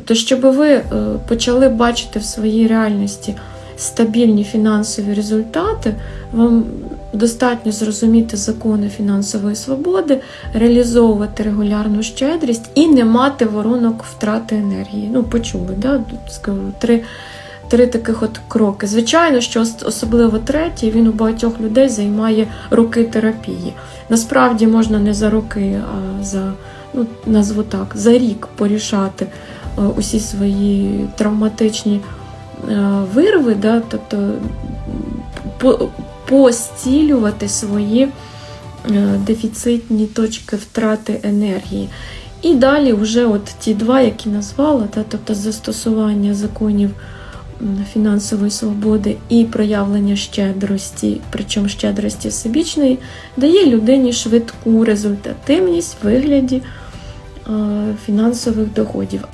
Тобто, щоб ви е, почали бачити в своїй реальності стабільні фінансові результати, вам достатньо зрозуміти закони фінансової свободи, реалізовувати регулярну щедрість і не мати воронок втрати енергії. Ну, почули, да? Три, три таких от кроки. Звичайно, що особливо третій, він у багатьох людей займає роки терапії. Насправді можна не за роки, а за, ну, назву так, за рік порішати усі свої травматичні е, вирви, да? тобто постілювати свої е, дефіцитні точки втрати енергії. І далі вже от ті два, які назвала, та, тобто застосування законів фінансової свободи і проявлення щедрості, причому щедрості всебічної, дає людині швидку результативність в вигляді е, фінансових доходів.